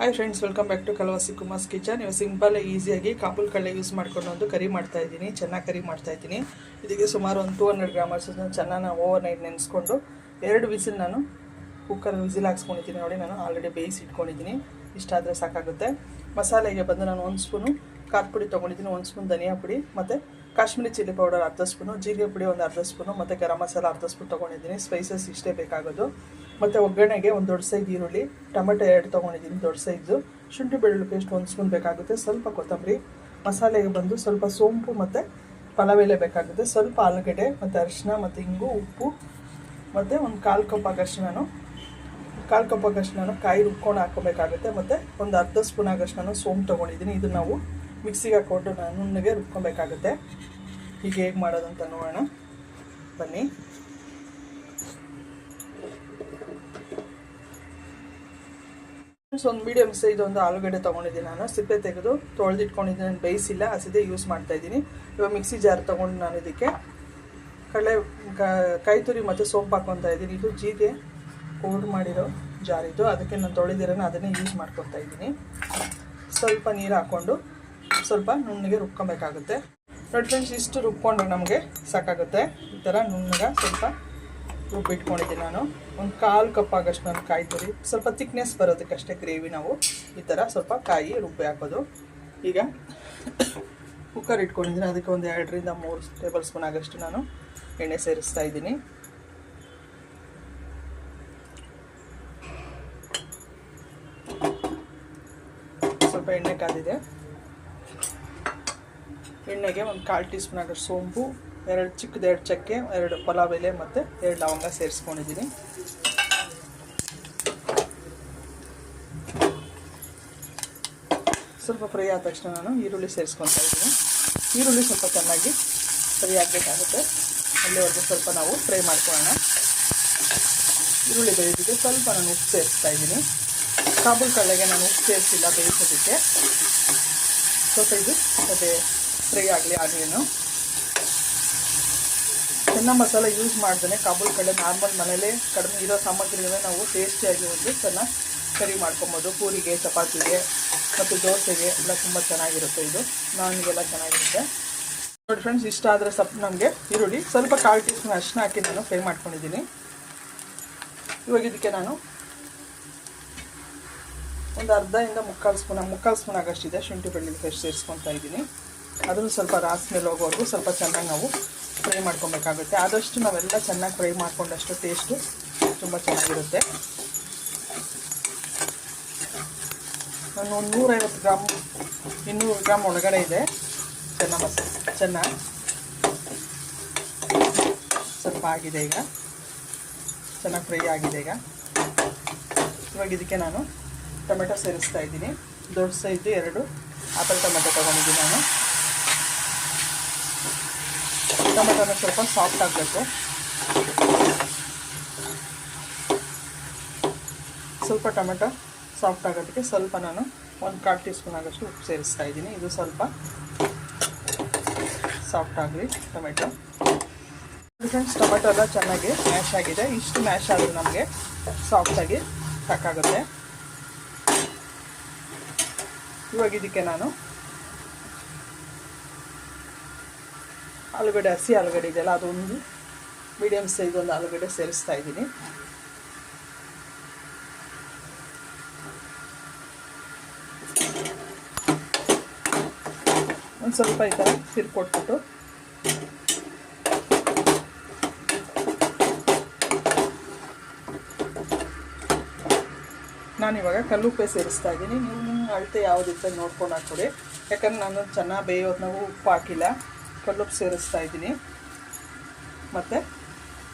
Hi friends welcome back to Kalavasi Kumar's kitchen ಇವಾಗ simple ಈಸಿಯಾಗಿ ಕಾಪುಲ್ ಕಡಲೆ ಯೂಸ್ ಮಾಡ್ಕೊಂಡು ಒಂದು ಕರಿ ಮಾಡ್ತಾ ಇದ್ದೀನಿ. ಚೆನ್ನಾಗಿ ಕರಿ ಮಾಡ್ತಾ ಇದ್ದೀನಿ. ಇದಕ್ಕೆ ಸುಮಾರು ಒಂದು ಟೂ ಹಂಡ್ರೆಡ್ ಗ್ರಾಮರ್ಸ್ ಚೆನ್ನಾಗಿ ಓವರ್ ನೈಟ್ ನೆನೆಸ್ಕೊಂಡು ಎರಡು ವಿಸಿಲ್ ನಾನು ಕುಕ್ಕರ್ ವಿಸಿಲ್ ಹಾಕ್ಸ್ಕೊಂಡಿದ್ದೀನಿ ನೋಡಿ, ನಾನು ಆಲ್ರೆಡಿ ಬೇಯಿಸಿ ಇಟ್ಕೊಂಡಿದ್ದೀನಿ. ಇಷ್ಟಾದರೆ ಸಾಕಾಗುತ್ತೆ. ಮಸಾಲೆಗೆ ಬಂದು ನಾನು ಒಂದು ಸ್ಪೂನು ಖಾರ ಪುಡಿ ತೊಗೊಂಡಿದ್ದೀನಿ, ಒಂದು ಸ್ಪೂನ್ ಧನಿಯಾ ಪುಡಿ, ಮತ್ತು ಕಾಶ್ಮೀರಿ ಚಿಲ್ಲಿ ಪೌಡರ್ ಅರ್ಧ ಸ್ಪೂನು ಜೀರಿಗೆ ಪುಡಿ ಒಂದು ಅರ್ಧ ಸ್ಪೂನು ಮತ್ತು ಗರಂ ಮಸಾಲ ಅರ್ಧ ಸ್ಪೂನ್ ತೊಗೊಂಡಿದ್ದೀನಿ. ಸ್ಪೈಸಸ್ ಇಷ್ಟೇ ಬೇಕಾಗೋದು. ಮತ್ತು ಒಗ್ಗರಣೆಗೆ ಒಂದು ದೊಡ್ಡ ಸೈಜ್ ಈರುಳ್ಳಿ, ಟೊಮೆಟೊ ಎರಡು ತೊಗೊಂಡಿದ್ದೀನಿ ದೊಡ್ಡ ಸೈಜು ಶುಂಠಿ, ಬೆಳ್ಳುಳ್ಳಿ ಪೇಸ್ಟ್ ಒಂದು ಸ್ಪೂನ್ ಬೇಕಾಗುತ್ತೆ, ಸ್ವಲ್ಪ ಕೊತ್ತಂಬರಿ. ಮಸಾಲೆಗೆ ಬಂದು ಸ್ವಲ್ಪ ಸೋಂಪು ಮತ್ತು ಪಲಾವ್ ಎಲೆ ಬೇಕಾಗುತ್ತೆ. ಸ್ವಲ್ಪ ಆಲೂಗಡ್ಡೆ ಮತ್ತು ಅರಿಶಿನ ಮತ್ತು ಇಂಗು, ಉಪ್ಪು ಮತ್ತು ಒಂದು ಕಾಲು ಕಪ್ ನಾನು, ಕಾಲು ಕಪ್ ನಾನು ಕಾಯಿ ರುಬ್ಕೊಂಡು ಹಾಕೋಬೇಕಾಗುತ್ತೆ ಮತ್ತು ಒಂದು ಅರ್ಧ ಸ್ಪೂನ್ ಆಗಷ್ಟು ನಾನು ಸೋಂಪು ತೊಗೊಂಡಿದ್ದೀನಿ ಇದನ್ನು ನಾವು ಮಿಕ್ಸಿಗೆ ಹಾಕ್ಕೊಂಡು ನಾನು ನುಣ್ಣಗೆ ರುಬ್ಕೊಬೇಕಾಗುತ್ತೆ. ಹೀಗೆ ಹೇಗೆ ಮಾಡೋದಂತ ನೋಡೋಣ. ಬನ್ನಿ. ಒಂದು ಮೀಡಿಯಮ್ ಸೈಜ್ ಒಂದು ಆಲೂಗಡ್ಡೆ ತೊಗೊಂಡಿದ್ದೀನಿ ನಾನು. ಸಿಪ್ಪೆ ತೆಗೆದು ತೊಳೆದಿಟ್ಕೊಂಡಿದ್ದೀನಿ. ನಾನು ಬೇಯಿಸಿಲ್ಲ, ಹಸಿದೆ ಯೂಸ್ ಮಾಡ್ತಾ ಇದ್ದೀನಿ. ಇವಾಗ ಮಿಕ್ಸಿ ಜಾರ್ ತೊಗೊಂಡು ನಾನು ಇದಕ್ಕೆ ಕಡಲೆ ಕಾಯಿ ತುರಿ ಮತ್ತು ಸೋಂಪು ಹಾಕ್ಕೊತಾ ಇದ್ದೀನಿ. ಇದು ಜೀರಿಗೆ ಪೌಡ್ರ್ ಮಾಡಿರೋ ಜಾರ್ ಇದು. ಅದಕ್ಕೆ ನಾನು ತೊಳೆದಿರೋನ ಅದನ್ನೇ ಯೂಸ್ ಮಾಡ್ಕೊತಾ ಇದ್ದೀನಿ. ಸ್ವಲ್ಪ ನೀರು ಹಾಕ್ಕೊಂಡು ಸ್ವಲ್ಪ ನುಣ್ಣಗೆ ರುಬ್ಕೊಬೇಕಾಗುತ್ತೆ. ನೋಡಿ ಫ್ರೆಂಡ್ಸ್ ಇಷ್ಟು ರುಬ್ಕೊಂಡು ನಮಗೆ ಸಾಕಾಗುತ್ತೆ. ಈ ಥರ ನುಣ್ಣಗೆ ಸ್ವಲ್ಪ ರುಬ್ಬಿಟ್ಕೊಂಡಿದ್ದೀನಿ ನಾನು. ಒಂದು ಕಾಲು ಕಪ್ ಆಗಷ್ಟು ನಾನು ಕಾಯಿ ತುರಿ ಸ್ವಲ್ಪ ತಿಕ್ನೆಸ್ ಬರೋದಕ್ಕಷ್ಟೇ ಗ್ರೇವಿ ನಾವು. ಈ ಥರ ಸ್ವಲ್ಪ ಕಾಯಿ ರುಬ್ಬಿ ಹಾಕೋದು. ಈಗ ಕುಕ್ಕರ್ ಇಟ್ಕೊಂಡಿದ್ದೀನಿ. ಅದಕ್ಕೆ ಒಂದು ಎರಡರಿಂದ ಮೂರು ಟೇಬಲ್ ಸ್ಪೂನ್ ಆಗೋಷ್ಟು ನಾನು ಎಣ್ಣೆ ಸೇರಿಸ್ತಾ ಇದ್ದೀನಿ. ಸ್ವಲ್ಪ ಎಣ್ಣೆ ಕಾದಿದೆ. ಎಣ್ಣೆಗೆ ಒಂದು ಕಾಲು ಟೀ ಸ್ಪೂನ್ ಆಗೋಷ್ಟು ಸೋಂಪು. ಎರಡು ಚಿಕ್ಕದು ಎರಡು ಚಕ್ಕೆ, ಎರಡು ಪಲಾವ್ ಎಲೆ ಮತ್ತು ಎರಡು ಲವಂಗ ಸೇರಿಸ್ಕೊಂಡಿದ್ದೀನಿ. ಸ್ವಲ್ಪ ಫ್ರೈ ಆದ ತಕ್ಷಣ ನಾನು ಈರುಳ್ಳಿ ಸೇರಿಸ್ಕೊತಾ ಇದ್ದೀನಿ. ಈರುಳ್ಳಿ ಸ್ವಲ್ಪ ಚೆನ್ನಾಗಿ ಫ್ರೈ ಆಗಬೇಕಾಗುತ್ತೆ. ಅಲ್ಲಿವರೆಗೂ ಸ್ವಲ್ಪ ನಾವು ಫ್ರೈ ಮಾಡ್ಕೊಳ್ಳೋಣ. ಈರುಳ್ಳಿ ಬೇಯಿಸಿದೆ ಸ್ವಲ್ಪ ನಾನು ಉಪ್ಪು ಸೇರಿಸ್ತಾ ಇದ್ದೀನಿ. ಕಾಬೂಲ್ ಕಡಲೆಗೆ ನಾನು ಉಪ್ಪು ಸೇರಿಸಿಲ್ಲ ಬೇಯಿಸೋದಕ್ಕೆ. ಸ್ವಲ್ಪ ಇದು ಅದೇ ಫ್ರೈ ಆಗಲಿ ಆಗಲೇನು ಚೆನ್ನ ಮಸಾಲ ಯೂಸ್ ಮಾಡ್ದೇ ಕಾಬೂಲ್ ಕಡೆ ನಾರ್ಮಲ್ ಮನೇಲೆ ಕಡಿಮೆ ಇರೋ ಸಾಮಗ್ರಿಗಳನ್ನ ನಾವು ಟೇಸ್ಟಿಯಾಗಿ ಒಂದು ಚೆನ್ನಾಗಿ ಕರಿ ಮಾಡ್ಕೊಬೋದು. ಪೂರಿಗೆ, ಚಪಾತಿಗೆ ಮತ್ತು ದೋಸೆಗೆ ಎಲ್ಲ ತುಂಬ ಚೆನ್ನಾಗಿರುತ್ತೆ ಇದು. ನಾನ್ಗೆಲ್ಲ ಚೆನ್ನಾಗಿರುತ್ತೆ. ನೋಡಿ ಫ್ರೆಂಡ್ಸ್ ಇಷ್ಟ ಆದರೆ ಸ್ವಲ್ಪ ನಮಗೆ ಈರುಳ್ಳಿ ಸ್ವಲ್ಪ ಕಾಲು ಟೀ ಸ್ಪೂನ್ ಹಾಕಿ ನಾನು ಫ್ರೈ ಮಾಡ್ಕೊಂಡಿದ್ದೀನಿ. ಇವಾಗ ಇದಕ್ಕೆ ನಾನು ಒಂದು ಅರ್ಧದಿಂದ ಮುಕ್ಕಾಲು ಸ್ಪೂನ್ ಮುಕ್ಕಾಲು ಸ್ಪೂನ್ ಆಗಷ್ಟಿದೆ. ಶುಂಠಿ ಬೆಳ್ಳುಳ್ಳಿ ಫ್ರೆಶ್ ಸೇರಿಸ್ಕೊತಾ ಇದ್ದೀನಿ. ಅದನ್ನು ಸ್ವಲ್ಪ ರಾಸ್ ಮೇಲೆ ಹೋಗೋವರೆಗೂ ಸ್ವಲ್ಪ ಚೆನ್ನಾಗಿ ನಾವು ಫ್ರೈ ಮಾಡ್ಕೊಬೇಕಾಗುತ್ತೆ. ಆದಷ್ಟು ನಾವೆಲ್ಲ ಚೆನ್ನಾಗಿ ಫ್ರೈ ಮಾಡಿಕೊಂಡಷ್ಟು ಟೇಸ್ಟು ತುಂಬ ಚೆನ್ನಾಗಿರುತ್ತೆ. ನಾನು ಒಂದು ನೂರೈವತ್ತು ಗ್ರಾಮ್, ಇನ್ನೂರು ಗ್ರಾಮ್ ಒಳಗಡೆ ಇದೆ. ಚೆನ್ನ ಚೆನ್ನಾಗಿ ಚೆನ್ನ. ಸ್ವಲ್ಪ ಆಗಿದೆ ಈಗ. ಚೆನ್ನಾಗಿ ಫ್ರೈ ಆಗಿದೆ ಈಗ. ಇವಾಗ ಇದಕ್ಕೆ ನಾನು ಟೊಮೆಟೊ ಸೇರಿಸ್ತಾ ಇದ್ದೀನಿ. ದೊಡ್ಡ ಸೈಜು ಎರಡು, ಆಪಲ್ ಟೊಮೆಟೊ ತೊಗೊಂಡಿದ್ದೀನಿ ನಾನು. ಟೊಮೆಟೊನ ಸ್ವಲ್ಪ ಸಾಫ್ಟ್ ಆಗಬೇಕು. ಸ್ವಲ್ಪ ಟೊಮೆಟೊ ಸಾಫ್ಟ್ ಆಗೋದಕ್ಕೆ ಸ್ವಲ್ಪ ನಾನು ಒಂದು ಕಾಲು ಟೀ ಸ್ಪೂನ್ ಆಗೋಷ್ಟು ಉಪ್ಪು ಸೇರಿಸ್ತಾ ಇದ್ದೀನಿ. ಇದು ಸ್ವಲ್ಪ ಸಾಫ್ಟ್ ಆಗಲಿ ಟೊಮೆಟೊ. ಫ್ರೆಂಡ್ಸ್ ಟೊಮೆಟೊ ಎಲ್ಲ ಚೆನ್ನಾಗಿ ಮ್ಯಾಶ್ ಆಗಿದೆ. ಇಷ್ಟು ಮ್ಯಾಶ್ ಆದರೂ ನಮಗೆ ಸಾಫ್ಟಾಗಿ ಸಾಕಾಗುತ್ತೆ ಇವಾಗ ಇದಕ್ಕೆ ನಾನು ಆಲೂಗಡ್ಡೆ, ಹಸಿ ಆಲೂಗಡ್ಡೆ ಇದೆಯಲ್ಲ, ಅದೊಂದು ಮೀಡಿಯಮ್ ಸೈಜ್ ಒಂದು ಆಲೂಗಡ್ಡೆ ಸೇರಿಸ್ತಾ ಇದ್ದೀನಿ. ಒಂದು ಸ್ವಲ್ಪ ಈ ಥರ ತಿರ್ಕೊಟ್ಬಿಟ್ಟು ನಾನಿವಾಗ ಕಲ್ಲುಪ್ಪೆ ಸೇರಿಸ್ತಾ ಇದ್ದೀನಿ. ನೀವು ನಿಮ್ಮ ಅಳತೆ ಯಾವುದಿತ್ತ ನೋಡ್ಕೊಂಡು ಹಾಕ್ಕೊಡಿ. ಯಾಕಂದ್ರೆ ನಾನು ಚೆನ್ನಾಗಿ ಬೇಯೋದು ನಾವು ಉಪ್ಪು ಹಾಕಿಲ್ಲ. ಕಲ್ಲುಪ್ಪು ಸೇರಿಸ್ತಾ ಇದ್ದೀನಿ. ಮತ್ತು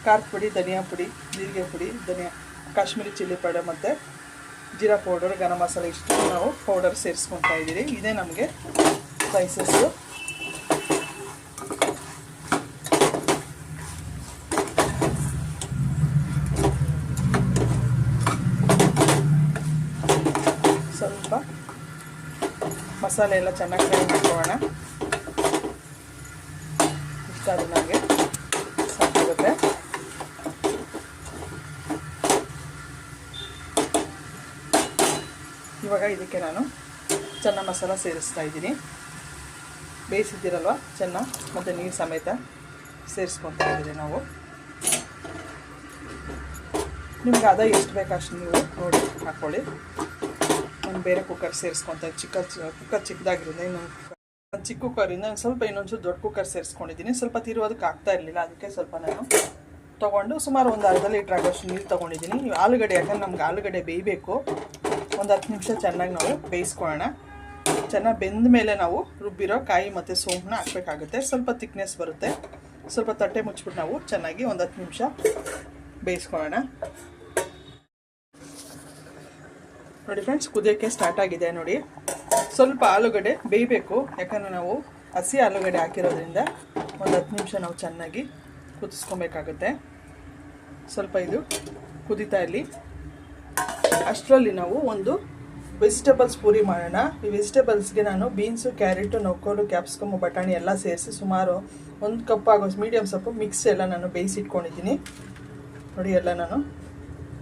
ಖಾರದ ಪುಡಿ, ಧನಿಯಾ ಪುಡಿ, ಜೀರಿಗೆ ಪುಡಿ, ಧನಿಯಾ, ಕಾಶ್ಮೀರಿ ಚಿಲ್ಲಿ ಪೌಡರ್ ಮತ್ತು ಜೀರಾ ಪೌಡರ್, ಗರಂ ಮಸಾಲೆ ಇಷ್ಟು ನಾವು ಪೌಡರ್ ಸೇರಿಸ್ಕೊತಾ ಇದ್ದೀವಿ ಇದೇ ನಮಗೆ ಸ್ಪೈಸಸ್ಸು ಸ್ವಲ್ಪ ಮಸಾಲೆ ಎಲ್ಲ ಚೆನ್ನಾಗಿ ಫ್ರೈ ಮಾಡ್ಕೊಳ್ಳೋಣ. ನನಗೆ ಸಾಕಾಗುತ್ತೆ ಇವಾಗ ಇದಕ್ಕೆ ನಾನು ಚೆನ್ನ ಮಸಾಲ ಸೇರಿಸ್ತಾ ಇದ್ದೀನಿ. ಬೇಯಿಸಿದ್ದೀರಲ್ವ ಚೆನ್ನ ಮತ್ತು ನೀರು ಸಮೇತ ಸೇರಿಸ್ಕೊತಾ ಇದ್ದೀವಿ ನಾವು. ನಿಮ್ಗೆ ಅದ ಎಷ್ಟು ಬೇಕು ಅಷ್ಟು ನೀವು ನೋಡಿ ಹಾಕ್ಕೊಳ್ಳಿ ನಾನು ಬೇರೆ ಕುಕ್ಕರ್ ಸೇರಿಸ್ಕೊತ, ಚಿಕ್ಕ ಕುಕ್ಕರ್ ಚಿಕ್ಕದಾಗಿರೋದು ಇನ್ನೊಂದು ಚಿಕ್ಕ ಕುಕ್ಕರಿಂದ ಸ್ವಲ್ಪ ಇನ್ನೊಂದು ದೊಡ್ಡ ಕುಕ್ಕರ್ ಸೇರಿಸ್ಕೊಂಡಿದ್ದೀನಿ. ಸ್ವಲ್ಪ ತಿರುವುದಕ್ಕೆ ಆಗ್ತಾ ಇರಲಿಲ್ಲ, ಅದಕ್ಕೆ ಸ್ವಲ್ಪ ನಾನು ತೊಗೊಂಡು ಸುಮಾರು ಒಂದು ಅರ್ಧ ಲೀಟ್ರ್ ಆಗೋಷ್ಟು ನೀರು ತೊಗೊಂಡಿದ್ದೀನಿ. ನೀವು ಆಲೂಗಡ್ಡೆ, ಯಾಕಂದ್ರೆ ನಮ್ಗೆ ಆಲೂಗಡ್ಡೆ ಬೇಯಬೇಕು. ಒಂದು ಹತ್ತು ನಿಮಿಷ ಚೆನ್ನಾಗಿ ನಾವು ಬೇಯಿಸ್ಕೊಳ್ಳೋಣ. ಚೆನ್ನಾಗಿ ಬೆಂದ ಮೇಲೆ ನಾವು ರುಬ್ಬಿರೋ ಕಾಯಿ ಮತ್ತು ಸೋಂಪನ್ನ ಹಾಕಬೇಕಾಗುತ್ತೆ. ಸ್ವಲ್ಪ ತಿಕ್ನೆಸ್ ಬರುತ್ತೆ. ಸ್ವಲ್ಪ ತಟ್ಟೆ ಮುಚ್ಚಿಬಿಟ್ಟು ನಾವು ಚೆನ್ನಾಗಿ ಒಂದು ಹತ್ತು ನಿಮಿಷ ಬೇಯಿಸ್ಕೊಳ್ಳೋಣ. ನೋಡಿ ಫ್ರೆಂಡ್ಸ್ ಕುದಿಯೋಕ್ಕೆ ಸ್ಟಾರ್ಟ್ ಆಗಿದೆ ನೋಡಿ. ಸ್ವಲ್ಪ ಆಲೂಗಡ್ಡೆ ಬೇಯಬೇಕು. ಯಾಕಂದರೆ ನಾವು ಹಸಿ ಆಲೂಗಡ್ಡೆ ಹಾಕಿರೋದ್ರಿಂದ ಒಂದು ಹತ್ತು ನಿಮಿಷ ನಾವು ಚೆನ್ನಾಗಿ ಕುದಿಸ್ಕೊಬೇಕಾಗುತ್ತೆ. ಸ್ವಲ್ಪ ಇದು ಕುದಿತಾ ಇರಲಿ. ಅಷ್ಟರಲ್ಲಿ ನಾವು ಒಂದು ವೆಜಿಟೇಬಲ್ಸ್ ಪೂರಿ ಮಾಡೋಣ. ಈ ವೆಜಿಟೇಬಲ್ಸ್ಗೆ ನಾನು ಬೀನ್ಸು ಕ್ಯಾರೆಟು ನೊಕ್ಕೋಲು ಕ್ಯಾಪ್ಸಿಕಮ್ಮು ಬಟಾಣಿ ಎಲ್ಲ ಸೇರಿಸಿ ಸುಮಾರು ಒಂದು ಕಪ್ ಆಗೋ ಮೀಡಿಯಮ್ ಸೊಪ್ಪು ಮಿಕ್ಸ್ ಎಲ್ಲ ನಾನು ಬೇಯಿಸಿಟ್ಕೊಂಡಿದ್ದೀನಿ. ನೋಡಿ ಎಲ್ಲ ನಾನು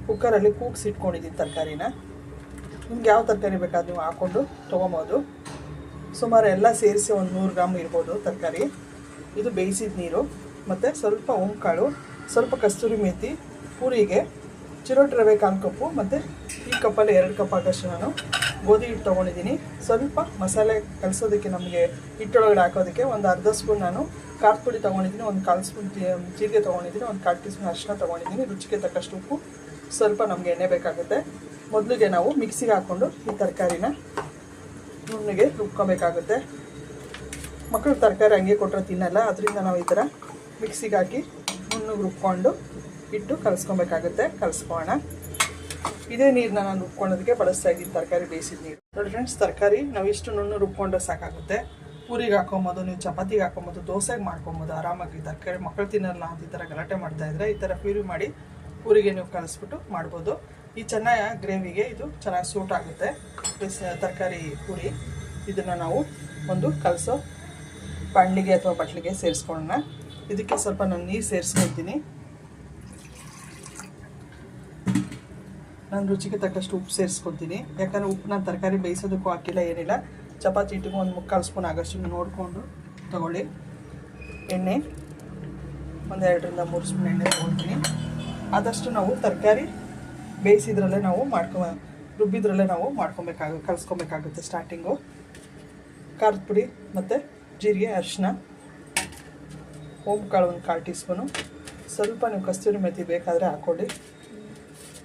ಕುಕ್ಕರಲ್ಲಿ ಕೂಗ್ಸಿಟ್ಕೊಂಡಿದ್ದೀನಿ ತರಕಾರಿನ. ನಿಮ್ಗೆ ಯಾವ ತರಕಾರಿ ಬೇಕಾದ್ರೆ ನೀವು ಹಾಕ್ಕೊಂಡು ತೊಗೊಬೋದು. ಸುಮಾರು ಎಲ್ಲ ಸೇರಿಸಿ ಒಂದು ನೂರು ಗ್ರಾಮ್ ಇರ್ಬೋದು ತರಕಾರಿ. ಇದು ಬೇಯಿಸಿದ ನೀರು, ಮತ್ತು ಸ್ವಲ್ಪ ಓಂಕಾಳು, ಸ್ವಲ್ಪ ಕಸ್ತೂರಿ ಮೇಥಿ ಪೂರಿಗೆ, ಚಿರೋಟಿ ರವೆ ಕಾಲು ಕಪ್ಪು, ಮತ್ತು ಈ ಕಪ್ಪಲ್ಲಿ ಎರಡು ಕಪ್ ಆಗೋಷ್ಟು ನಾನು ಗೋಧಿ ಹಿಟ್ಟು ತೊಗೊಂಡಿದ್ದೀನಿ. ಸ್ವಲ್ಪ ಮಸಾಲೆ ಕಲಿಸೋದಕ್ಕೆ ನಮಗೆ ಹಿಟ್ಟೊಳಗಡೆ ಹಾಕೋದಕ್ಕೆ ಒಂದು ಅರ್ಧ ಸ್ಪೂನ್ ನಾನು ಖಾರದ ಪುಡಿ ತೊಗೊಂಡಿದ್ದೀನಿ, ಒಂದು ಕಾಲು ಸ್ಪೂನ್ ಜೀರಿಗೆ ತೊಗೊಂಡಿದ್ದೀನಿ, ಒಂದು ಕಾಲು ಟೀ ಸ್ಪೂನ್ ಅರಿಶಿನ ತೊಗೊಂಡಿದ್ದೀನಿ, ರುಚಿಗೆ ತಕ್ಕಷ್ಟು ಉಪ್ಪು, ಸ್ವಲ್ಪ ನಮಗೆ ಎಣ್ಣೆ ಬೇಕಾಗುತ್ತೆ. ಮೊದಲಿಗೆ ನಾವು ಮಿಕ್ಸಿಗೆ ಹಾಕ್ಕೊಂಡು ಈ ತರಕಾರಿನ ನುಣ್ಣಗೆ ರುಬ್ಕೊಬೇಕಾಗುತ್ತೆ. ಮಕ್ಕಳು ತರಕಾರಿ ಹಂಗೆ ಕೊಟ್ಟರೆ ತಿನ್ನಲ್ಲ ಅದರಿಂದ ನಾವು ಈ ಥರ ಮಿಕ್ಸಿಗೆ ಹಾಕಿ ನುಣ್ಣಗೆ ರುಬ್ಕೊಂಡು ಇಟ್ಟು ಕಲಸ್ಕೊಬೇಕಾಗುತ್ತೆ. ಕಲಸ್ಕೋಣ ಇದೇ ನೀರನ್ನ ನಾನು ರುಬ್ಕೊಳ್ಳೋದಕ್ಕೆ ಬಳಸ್ತಾ ಇದ್ದೀನಿ ತರಕಾರಿ, ಬೇಯಿಸಿದ ನೀರು. ನೋಡಿ ಫ್ರೆಂಡ್ಸ್ ತರಕಾರಿ ನಾವು ಇಷ್ಟು ನುಣ್ಣು ರುಬ್ಕೊಂಡ್ರೆ ಸಾಕಾಗುತ್ತೆ. ಪೂರಿಗೆ ಹಾಕೊಬೋದು ನೀವು ಚಪಾತಿಗೆ ಹಾಕೊಬೋದು ದೋಸೆಗೆ ಮಾಡ್ಕೊಬೋದು, ಆರಾಮಾಗಿ ತರಕಾರಿ ಮಕ್ಕಳು ತಿನ್ನಲ್ಲ ಅಂತ ಈ ಥರ ಗಲಾಟೆ ಮಾಡ್ತಾಯಿದ್ರೆ ಈ ಥರ ಪ್ಯೂರಿ ಮಾಡಿ ಪೂರಿಗೆ ನೀವು ಕಲಿಸ್ಬಿಟ್ಟು ಮಾಡ್ಬೋದು. ಈ ಚೆನ್ನಾಗಿ ಗ್ರೇವಿಗೆ ಇದು ಚೆನ್ನಾಗಿ ಸೂಟ್ ಆಗುತ್ತೆ. ಪ್ಲಸ್ ತರಕಾರಿ ಪುರಿ. ಇದನ್ನು ನಾವು ಒಂದು ಕಲಸೋ ಬಾಣಲಿಗೆ ಅಥವಾ ಬಟ್ಲಿಗೆ ಸೇರಿಸ್ಕೊಳ್ಳೋಣ. ಇದಕ್ಕೆ ಸ್ವಲ್ಪ ನಾನು ನೀರು ಸೇರಿಸ್ಕೊಳ್ತೀನಿ. ನಾನು ರುಚಿಗೆ ತಕ್ಕಷ್ಟು ಉಪ್ಪು ಸೇರಿಸ್ಕೊತೀನಿ ಯಾಕಂದರೆ ಉಪ್ಪು ನಾನು ತರಕಾರಿ ಬೇಯಿಸೋದಕ್ಕೂ ಹಾಕಿಲ್ಲ, ಏನಿಲ್ಲ. ಚಪಾತಿ ಹಿಟ್ಟಿಗೆ ಒಂದು ಮುಕ್ಕಾಲು ಸ್ಪೂನ್ ಆಗೋಷ್ಟು ನೋಡಿಕೊಂಡು ತೊಗೊಳ್ಳಿ. ಎಣ್ಣೆ, ಒಂದು ಎರಡರಿಂದ ಮೂರು ಸ್ಪೂನ್ ಎಣ್ಣೆ ತೊಗೊಳ್ತೀನಿ. ಆದಷ್ಟು ನಾವು ತರಕಾರಿ ಬೇಯಿಸಿದ್ರಲ್ಲೇ ನಾವು ಮಾಡ್ಕೊ, ರುಬ್ಬಿದ್ರಲ್ಲೇ ನಾವು ಮಾಡ್ಕೊಬೇಕಾಗ, ಕಲಿಸ್ಕೊಬೇಕಾಗುತ್ತೆ ಸ್ಟಾರ್ಟಿಂಗು ಖಾರದ ಪುಡಿ ಮತ್ತು ಜೀರಿಗೆ ಅರಿಶಿನ ಓಮ್ ಕಾಳು ಒಂದು ಕಾಲು ಟೀ ಸ್ಪೂನು ಸ್ವಲ್ಪ ನೀವು ಕಸ್ತೂರಿ ಮೆಥಿ ಬೇಕಾದರೆ ಹಾಕ್ಕೊಳ್ಳಿ.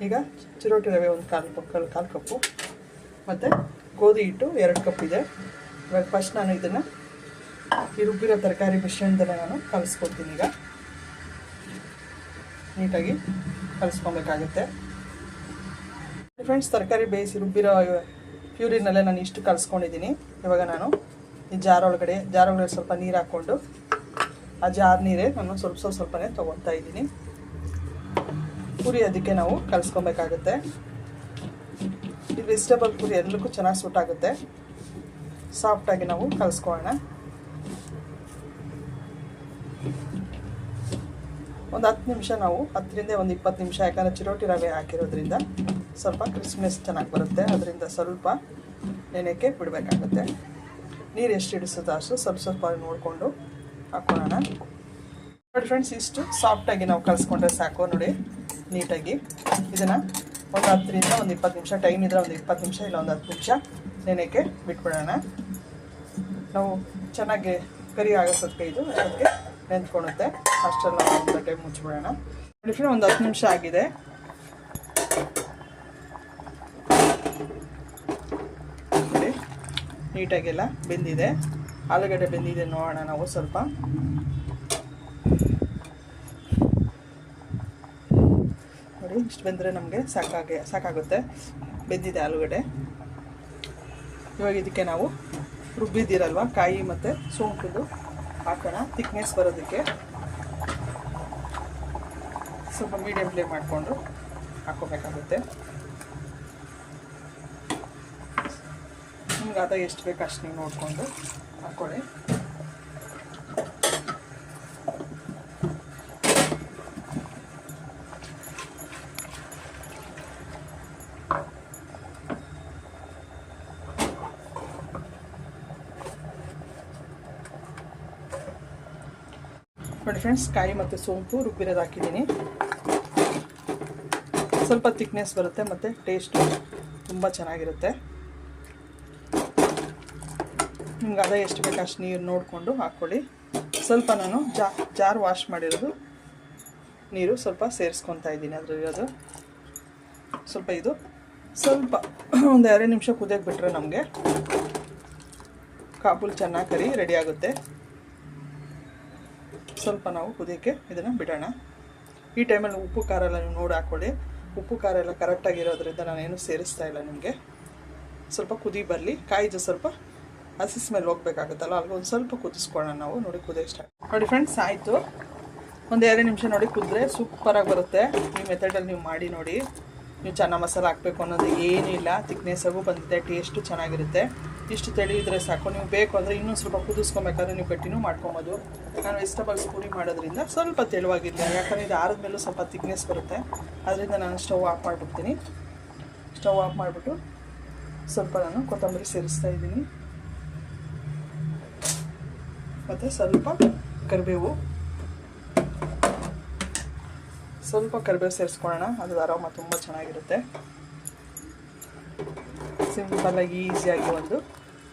ಈಗ ಚಿರೋಟಿ ರವೆ ಒಂದು ಕಾಲು ಕಾಲು ಕಾಲು ಕಪ್ಪು. ಮತ್ತು ಗೋಧಿ ಹಿಟ್ಟು ಎರಡು ಕಪ್ ಇದೆ. ಇವಾಗ ಫಸ್ಟ್ ನಾನು ಇದನ್ನು ಈ ರುಬ್ಬಿರೋ ತರಕಾರಿ ಮಿಶ್ರಣದಲ್ಲೇ ನಾನು ಕಲಿಸ್ಕೊಡ್ತೀನಿ ಈಗ. ನೀಟಾಗಿ ಕಲಿಸ್ಕೊಬೇಕಾಗುತ್ತೆ. ಫ್ರೆಂಡ್ಸ್ ತರಕಾರಿ ಬೇಯಿಸಿ ರುಬ್ಬಿರೋ ಪ್ಯೂರಿನಲ್ಲೇ ನಾನು ಇಷ್ಟು ಕಲಿಸ್ಕೊಂಡಿದ್ದೀನಿ. ಇವಾಗ ನಾನು ಈ ಜಾರ್ ಒಳಗಡೆ ಜಾರ್ ಒಳಗಡೆ ಸ್ವಲ್ಪ ನೀರು ಹಾಕ್ಕೊಂಡು ಆ ಜಾರ್ ನೀರೇ ನಾನು ಸ್ವಲ್ಪ ಸ್ವಲ್ಪ ಸ್ವಲ್ಪನೇ ತೊಗೊತಾ ಇದ್ದೀನಿ. ಪೂರಿ ಅದಕ್ಕೆ ನಾವು ಕಲಿಸ್ಕೊಬೇಕಾಗುತ್ತೆ. ಈ ವೆಜಿಟೇಬಲ್ ಪುರಿ ಎಲ್ಲಕ್ಕೂ ಚೆನ್ನಾಗಿ ಸೂಟ್ ಆಗುತ್ತೆ. ಸಾಫ್ಟಾಗಿ ನಾವು ಕಲಿಸ್ಕೊಳ್ಳೋಣ ಒಂದು ಹತ್ತು ನಿಮಿಷ ನಾವು ಹತ್ತರಿಂದ ಒಂದು ಇಪ್ಪತ್ತು ನಿಮಿಷ, ಯಾಕಂದರೆ ಚಿರೋಟಿ ರವೆ ಹಾಕಿರೋದ್ರಿಂದ ಸ್ವಲ್ಪ ಕ್ರಿಸ್ಮಸ್ ಚೆನ್ನಾಗಿ ಬರುತ್ತೆ. ಅದರಿಂದ ಸ್ವಲ್ಪ ನೆನೆಕ್ಕೆ ಬಿಡಬೇಕಾಗುತ್ತೆ. ನೀರು ಎಷ್ಟು ಹಿಡಿಸುತ್ತೋ ಅಷ್ಟು ಸ್ವಲ್ಪ ಸ್ವಲ್ಪ ನೋಡಿಕೊಂಡು ಹಾಕ್ಕೊಳ್ಳೋಣ ನೋಡಿ ಫ್ರೆಂಡ್ಸ್ ಇಷ್ಟು ಸಾಫ್ಟಾಗಿ ನಾವು ಕಲಿಸ್ಕೊಂಡ್ರೆ ಸಾಕು ನೋಡಿ, ನೀಟಾಗಿ. ಇದನ್ನು ಒಂದು ಹತ್ತರಿಂದ ಒಂದು ಇಪ್ಪತ್ತು ನಿಮಿಷ ಟೈಮ್ ಇದ್ದರೆ ಒಂದು ಇಪ್ಪತ್ತು ನಿಮಿಷ ಇಲ್ಲ ಒಂದು ಹತ್ತು ನಿಮಿಷ ನೆನೆಕ್ಕೆ ಬಿಟ್ಬಿಡೋಣ. ನಾವು ಚೆನ್ನಾಗಿ ಕರಿ ಆಗೋಸೋದಕ್ಕೆ ಇದು ಅದಕ್ಕೆ ನೆಂದ್ಕೊಳುತ್ತೆ ಅಷ್ಟೆಲ್ಲ ಒಂದು ಟೈಮ್ ಮುಚ್ಚಿಬಿಡೋಣ ನೋಡಿ ಒಂದು ಹತ್ತು ನಿಮಿಷ ಆಗಿದೆ ನೋಡಿ ನೀಟಾಗೆಲ್ಲ ಬೆಂದಿದೆ. ಆಲೂಗಡ್ಡೆ ಬೆಂದಿದೆ ನೋಡೋಣ ನಾವು ಸ್ವಲ್ಪ. ನೋಡಿ, ಇಷ್ಟು ಬೆಂದರೆ ನಮಗೆ ಸಾಕಾಗೆ, ಸಾಕಾಗುತ್ತೆ. ಬೆಂದಿದೆ ಆಲೂಗಡ್ಡೆ. ಇವಾಗ ಇದಕ್ಕೆ ನಾವು ರುಬ್ಬಿದ್ದೀರಲ್ವ? ಕಾಯಿ ಮತ್ತು ಸೋಂಪುದು ಹಾಕೋಣ. ತಿಕ್ನೆಸ್ ಬರೋದಕ್ಕೆ. ಸ್ವಲ್ಪ ಮೀಡಿಯಮ್ ಫ್ಲೇಮ್ ಮಾಡಿಕೊಂಡು ಹಾಕೋಬೇಕಾಗುತ್ತೆ. ಗಾದ ಎಷ್ಟು ಬೇಕು ಅಷ್ಟು ನೀವು ನೋಡಿಕೊಂಡು ಹಾಕ್ಕೊಳ್ಳಿ ನೋಡಿ ಫ್ರೆಂಡ್ಸ್ ಕಾಯಿ ಮತ್ತು ಸೋಂಪು ರುಬ್ಬಿರೋದು ಹಾಕಿದ್ದೀನಿ ಸ್ವಲ್ಪ ತಿಕ್ನೆಸ್ ಬರುತ್ತೆ ಮತ್ತು ಟೇಸ್ಟು ತುಂಬ ಚೆನ್ನಾಗಿರುತ್ತೆ ನಿಮ್ಗೆ ಅದೇ ಎಷ್ಟು ಬೇಕು ಅಷ್ಟು ನೀರು ನೋಡಿಕೊಂಡು ಹಾಕ್ಕೊಳ್ಳಿ. ಸ್ವಲ್ಪ ನಾನು ಜಾ, ಜಾರ್ ವಾಶ್ ಮಾಡಿರೋದು ನೀರು ಸ್ವಲ್ಪ ಸೇರಿಸ್ಕೊತಾ ಇದ್ದೀನಿ ಅದರಲ್ಲಿರೋದು ಸ್ವಲ್ಪ ಇದು. ಸ್ವಲ್ಪ ಒಂದು ಎರಡು ನಿಮಿಷ ಕುದಿಯೋಕೆ ಬಿಟ್ಟರೆ ನಮಗೆ ಕಾಬೂಲ್ ಚೆನ್ನಾಗಿ ಕರಿ ರೆಡಿ ಆಗುತ್ತೆ. ಸ್ವಲ್ಪ ನಾವು ಕುದಿಯೋಕ್ಕೆ ಇದನ್ನು ಬಿಡೋಣ. ಈ ಟೈಮಲ್ಲಿ ಉಪ್ಪು, ಖಾರ ಎಲ್ಲ ನೀವು ನೋಡಿ ಹಾಕ್ಕೊಳ್ಳಿ. ಉಪ್ಪು, ಖಾರ ಎಲ್ಲ ಕರೆಕ್ಟಾಗಿರೋದ್ರಿಂದ ನಾನೇನು ಸೇರಿಸ್ತಾ ಇಲ್ಲ ನಿಮಗೆ. ಸ್ವಲ್ಪ ಕುದಿ ಬರಲಿ. ಕಾಯಿದು ಸ್ವಲ್ಪ ಹಸಿ ಸ್ಮೆಲ್ ಹೋಗ್ಬೇಕಾಗುತ್ತಲ್ಲ ಅಲ್ಲಿ ಒಂದು ಸ್ವಲ್ಪ ಕುದಿಸ್ಕೊಳ್ಳೋಣ ನಾವು, ನೋಡಿ ಕುದೇ ಸ್ಟಾರ್ಟ್ ನೋಡಿ ಫ್ರೆಂಡ್ಸ್ ಆಯಿತು. ಒಂದು ಎರಡು ನಿಮಿಷ ನೋಡಿ ಕುದ್ರೆ ಸೂಪರಾಗಿ ಬರುತ್ತೆ. ಈ ಮೆಥಡಲ್ಲಿ ನೀವು ಮಾಡಿ ನೋಡಿ. ನೀವು ಚೆನ್ನಾಗಿ ಮಸಾಲ ಹಾಕಬೇಕು ಅನ್ನೋದು ಏನಿಲ್ಲ ತಿಕ್ನೆಸ್ಸಾಗೂ ಬಂದಿದೆ ಟೇಸ್ಟು ಚೆನ್ನಾಗಿರುತ್ತೆ. ಇಷ್ಟು ತೆಳಿದ್ರೆ ಸಾಕು. ನೀವು ಬೇಕು ಅಂದರೆ ಇನ್ನೂ ಸ್ವಲ್ಪ ಕುದಿಸ್ಕೊಬೇಕಾದ್ರೆ ನೀವು ಗಟ್ಟಿನೂ ಮಾಡ್ಕೊಬೋದು. ನಾನು ವೆಜಿಟಬಲ್ಸ್ ಪುಡಿ ಮಾಡೋದ್ರಿಂದ ಸ್ವಲ್ಪ ತೆಳುವಾಗಿಲ್ಲ ಯಾಕಂದರೆ ಇದು ಆರಿದ್ಮೇಲೂ ಸ್ವಲ್ಪ ತಿಕ್ನೆಸ್ ಬರುತ್ತೆ. ಅದರಿಂದ ನಾನು ಸ್ಟವ್ ಆಫ್ ಮಾಡಿಬಿಡ್ತೀನಿ. ಸ್ಟವ್ ಆಫ್ ಮಾಡಿಬಿಟ್ಟು ಸ್ವಲ್ಪ ನಾನು ಕೊತ್ತಂಬರಿ ಸೇರಿಸ್ತಾ ಇದ್ದೀನಿ. ಮತ್ತು ಸ್ವಲ್ಪ ಕರಿಬೇವು. ಸ್ವಲ್ಪ ಕರಿಬೇವು ಸೇರಿಸ್ಕೊಳ್ಳೋಣ. ಅದು ಆರಾಮ ತುಂಬ ಚೆನ್ನಾಗಿರುತ್ತೆ. ಸಿಂಪಲ್ಲಾಗಿ ಈಸಿಯಾಗಿ ಒಂದು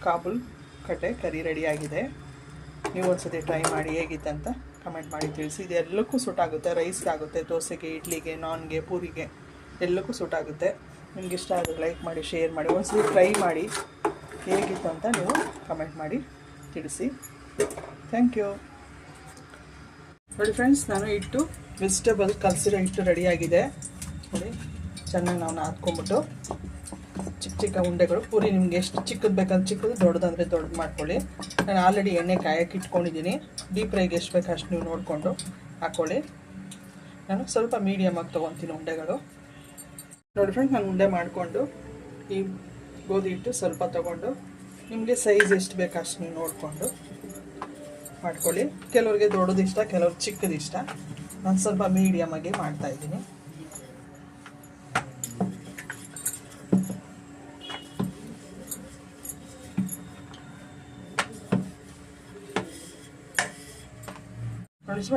ಕಾಬುಲ್ ಕಟ್ಟೆ ಕರಿ ರೆಡಿಯಾಗಿದೆ ನೀವು ಒಂದ್ಸತಿ ಟ್ರೈ ಮಾಡಿ ಹೇಗಿತ್ತು ಅಂತ ಕಮೆಂಟ್ ಮಾಡಿ ತಿಳಿಸಿ. ಇದು ಎಲ್ಲಕ್ಕೂ ಸೂಟ್ ಆಗುತ್ತೆ. ರೈಸ್ಗೆ ಆಗುತ್ತೆ, ದೋಸೆಗೆ, ಇಡ್ಲಿಗೆ ನಾನ್ಗೆ ಪೂರಿಗೆ. ಎಲ್ಲಕ್ಕೂ ಸೂಟ್ ಆಗುತ್ತೆ. ನಿಮ್ಗೆ ಇಷ್ಟ ಆದರೆ ಲೈಕ್ ಮಾಡಿ ಶೇರ್ ಮಾಡಿ. ಒಂದ್ಸತಿ ಟ್ರೈ ಮಾಡಿ ಹೇಗಿತ್ತು ಅಂತ ನೀವು ಕಮೆಂಟ್ ಮಾಡಿ ತಿಳಿಸಿ. ಥ್ಯಾಂಕ್ ಯು ನೋಡಿ ಫ್ರೆಂಡ್ಸ್ ನಾನು ಇಟ್ಟು ವೆಜಿಟೇಬಲ್ ಕಲಸಿರೋ ಹಿಟ್ಟು ರೆಡಿಯಾಗಿದೆ. ನೋಡಿ, ಚೆನ್ನಾಗಿ ನಾವು ನಾದ್ಕೊಂಬಿಟ್ಟು ಚಿಕ್ಕ ಚಿಕ್ಕ ಉಂಡೆಗಳು. ಪೂರಿ ನಿಮ್ಗೆ ಎಷ್ಟು ಚಿಕ್ಕದು ಬೇಕಂದ್ರೆ ಚಿಕ್ಕದು, ದೊಡ್ಡದಂದರೆ ದೊಡ್ಡದು ಮಾಡ್ಕೊಳ್ಳಿ. ನಾನು ಆಲ್ರೆಡಿ ಎಣ್ಣೆ ಕಾಯಕ್ಕೆ ಇಟ್ಕೊಂಡಿದ್ದೀನಿ. ಡೀಪ್ ಫ್ರೈಗೆ ಎಷ್ಟು ಬೇಕು ಅಷ್ಟು ನೀವು ನೋಡಿಕೊಂಡು ಹಾಕ್ಕೊಳ್ಳಿ ನಾನು ಸ್ವಲ್ಪ ಮೀಡಿಯಮಾಗಿ ತೊಗೊತೀನಿ ಉಂಡೆಗಳು. ನೋಡಿ ಫ್ರೆಂಡ್ಸ್ ನಾನು ಉಂಡೆ ಮಾಡಿಕೊಂಡು ಈ ಗೋಧಿ ಹಿಟ್ಟು ಸ್ವಲ್ಪ ತೊಗೊಂಡು ನಿಮಗೆ ಸೈಜ್ ಎಷ್ಟು ಬೇಕು ಅಷ್ಟು ನೀವು ನೋಡಿಕೊಂಡು ಮಾಡ್ಕೊಳ್ಳಿ. ಕೆಲವ್ರಿಗೆ ದೊಡ್ಡದು ಇಷ್ಟ, ಕೆಲವ್ರಿಗೆ ಚಿಕ್ಕದು ಇಷ್ಟ. ನಾನು ಸ್ವಲ್ಪ ಮೀಡಿಯಮಾಗಿ ಮಾಡ್ತಾ ಇದ್ದೀನಿ.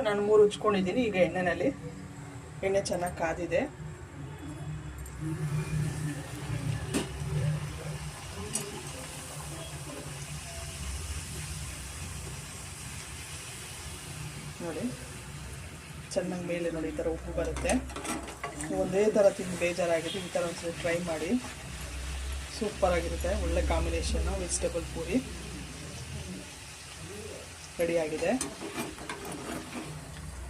ನಾನು ಮೂರು ಉಚ್ಕೊಂಡಿದ್ದೀನಿ, ಈಗ ಎಣ್ಣೆನಲ್ಲಿ. ಎಣ್ಣೆ ಚೆನ್ನಾಗಿ ಕಾದಿದೆ ನೋಡಿ ಚೆನ್ನಾಗಿ ಮೇಲೆ ನೋಡಿ, ಈ ಥರ ಉಪ್ಪು ಬರುತ್ತೆ. ಒಂದೇ ಥರ ತಿಂದು ಬೇಜಾರಾಗಿದೆ, ಈ ಥರ ಒಂದ್ಸಲ ಟ್ರೈ ಮಾಡಿ. ಸೂಪರಾಗಿರುತ್ತೆ ಒಳ್ಳೆ ಕಾಂಬಿನೇಷನ್ನು ವೆಜಿಟೇಬಲ್ ಪೂರಿ. ರೆಡಿಯಾಗಿದೆ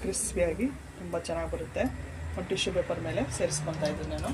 ಕ್ರಿಸ್ಪಿಯಾಗಿ ತುಂಬ ಚೆನ್ನಾಗಿ ಬರುತ್ತೆ. ಒಂದು ಟಿಶ್ಯೂ ಪೇಪರ್ ಮೇಲೆ ಸೇರಿಸ್ಕೊತಾ ಇದ್ದೀನಿ ನಾನು.